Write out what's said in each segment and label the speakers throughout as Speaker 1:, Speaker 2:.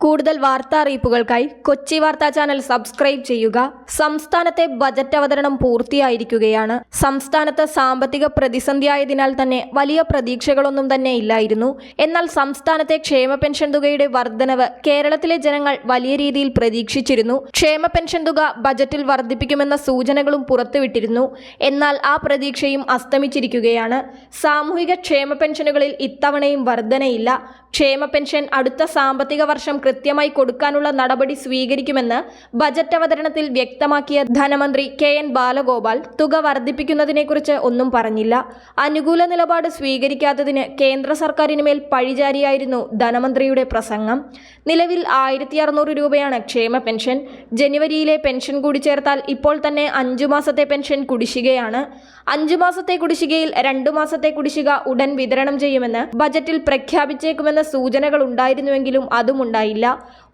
Speaker 1: കൂടുതൽ വാർത്താ അറിയിപ്പുകൾക്കായി കൊച്ചി വാർത്താ ചാനൽ സബ്സ്ക്രൈബ് ചെയ്യുക. സംസ്ഥാനത്തെ ബജറ്റ് അവതരണം പൂർത്തിയായിരിക്കുകയാണ്. സംസ്ഥാനത്ത് സാമ്പത്തിക പ്രതിസന്ധിയായതിനാൽ തന്നെ വലിയ പ്രതീക്ഷകളൊന്നും തന്നെ ഇല്ലായിരുന്നു. എന്നാൽ സംസ്ഥാനത്തെ ക്ഷേമ പെൻഷൻ തുകയുടെ വർധനവ് കേരളത്തിലെ ജനങ്ങൾ വലിയ രീതിയിൽ പ്രതീക്ഷിച്ചിരുന്നു. ക്ഷേമ പെൻഷൻ തുക ബജറ്റിൽ വർദ്ധിപ്പിക്കുമെന്ന സൂചനകളും പുറത്തുവിട്ടിരുന്നു. എന്നാൽ ആ പ്രതീക്ഷയും അസ്തമിച്ചിരിക്കുകയാണ്. സാമൂഹിക ക്ഷേമ പെൻഷനുകളിൽ ഇത്തവണയും വർധനയില്ല. ക്ഷേമ പെൻഷൻ അടുത്ത സാമ്പത്തിക വർഷം കൃത്യമായി കൊടുക്കാനുള്ള നടപടി സ്വീകരിക്കുമെന്ന് ബജറ്റ് അവതരണത്തിൽ വ്യക്തമാക്കിയ ധനമന്ത്രി കെ എൻ ബാലഗോപാൽ തുക വർദ്ധിപ്പിക്കുന്നതിനെക്കുറിച്ച് ഒന്നും പറഞ്ഞില്ല. അനുകൂല നിലപാട് സ്വീകരിക്കാത്തതിന് കേന്ദ്ര സർക്കാരിന് മേൽ പഴിചാരിയായിരുന്നു ധനമന്ത്രിയുടെ പ്രസംഗം. നിലവിൽ ആയിരത്തി അറുന്നൂറ് രൂപയാണ് ക്ഷേമ പെൻഷൻ. ജനുവരിയിലെ പെൻഷൻ കൂടി ചേർത്താൽ ഇപ്പോൾ തന്നെ അഞ്ചു മാസത്തെ പെൻഷൻ കുടിശ്ശികയാണ്. അഞ്ചു മാസത്തെ കുടിശ്ശികയിൽ രണ്ടു മാസത്തെ കുടിശ്ശിക ഉടൻ വിതരണം ചെയ്യുമെന്ന് ബജറ്റിൽ പ്രഖ്യാപിച്ചേക്കുമെന്ന സൂചനകൾ ഉണ്ടായിരുന്നുവെങ്കിലും അതും ഉണ്ടായില്ല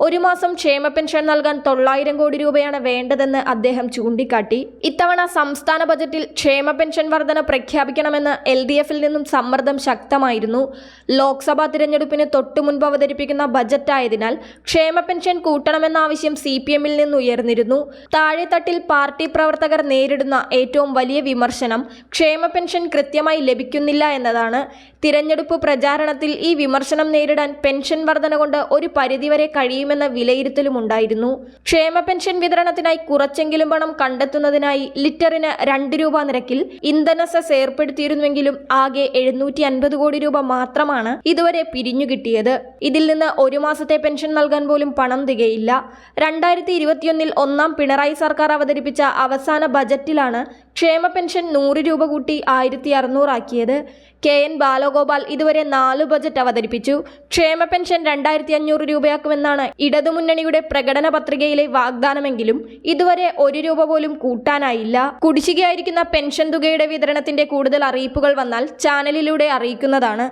Speaker 1: ഒരു മാസം ക്ഷേമ പെൻഷൻ നൽകാൻ തൊള്ളായിരം കോടി രൂപയാണ് വേണ്ടതെന്ന് അദ്ദേഹം ചൂണ്ടിക്കാട്ടി. ഇത്തവണ സംസ്ഥാന ബജറ്റിൽ ക്ഷേമ പെൻഷൻ വർധന പ്രഖ്യാപിക്കണമെന്ന് എൽ ഡി എഫിൽ നിന്നും സമ്മർദ്ദം ശക്തമായിരുന്നു. ലോക്സഭാ തിരഞ്ഞെടുപ്പിന് തൊട്ടു മുൻപ് അവതരിപ്പിക്കുന്ന ബജറ്റായതിനാൽ ക്ഷേമ പെൻഷൻ കൂട്ടണമെന്ന ആവശ്യം സി പി എമ്മിൽ നിന്ന് ഉയർന്നിരുന്നു. താഴെത്തട്ടിൽ പാർട്ടി പ്രവർത്തകർ നേരിടുന്ന ഏറ്റവും വലിയ വിമർശനം ക്ഷേമ പെൻഷൻ കൃത്യമായി ലഭിക്കുന്നില്ല എന്നതാണ്. തിരഞ്ഞെടുപ്പ് പ്രചാരണത്തിൽ ഈ വിമർശനം നേരിടാൻ പെൻഷൻ വർധന കൊണ്ട് ഒരു പരിധിവരെ കഴിയുമെന്ന വിലയിരുത്തലുമുണ്ടായിരുന്നു ക്ഷേമ പെൻഷൻ വിതരണത്തിനായി കുറച്ചെങ്കിലും പണം കണ്ടെത്തുന്നതിനായി ലിറ്ററിന് രണ്ട് രൂപ നിരക്കിൽ ഇന്ധന സെസ് ഏർപ്പെടുത്തിയിരുന്നുവെങ്കിലും ആകെ എഴുന്നൂറ്റി അൻപത് കോടി രൂപ മാത്രമാണ് ഇതുവരെ പിരിഞ്ഞു കിട്ടിയത്. ഇതിൽ നിന്ന് ഒരു മാസത്തെ പെൻഷൻ നൽകാൻ പോലും പണം തികയില്ല. രണ്ടായിരത്തി ഇരുപത്തിയൊന്നിൽ ഒന്നാം പിണറായി സർക്കാർ അവതരിപ്പിച്ച അവസാന ബജറ്റിലാണ് ക്ഷേമ പെൻഷൻ നൂറ് രൂപ കൂട്ടി ആയിരത്തി അറുന്നൂറാക്കിയത് കെ എൻ ബാലഗോപാൽ ഇതുവരെ നാല് ബജറ്റ് അവതരിപ്പിച്ചു. ക്ഷേമ പെൻഷൻ രണ്ടായിരത്തി അഞ്ഞൂറ് രൂപയാക്കുമെന്നാണ് ഇടതുമുന്നണിയുടെ പ്രകടന പത്രികയിലെ വാഗ്ദാനമെങ്കിലും ഇതുവരെ ഒരു രൂപ പോലും കൂട്ടാനായില്ല. കുടിശ്ശികയായിരിക്കുന്ന പെൻഷൻ തുകയുടെ വിതരണത്തിന്റെ കൂടുതൽ അറിയിപ്പുകൾ വന്നാൽ ചാനലിലൂടെ അറിയിക്കുന്നതാണ്.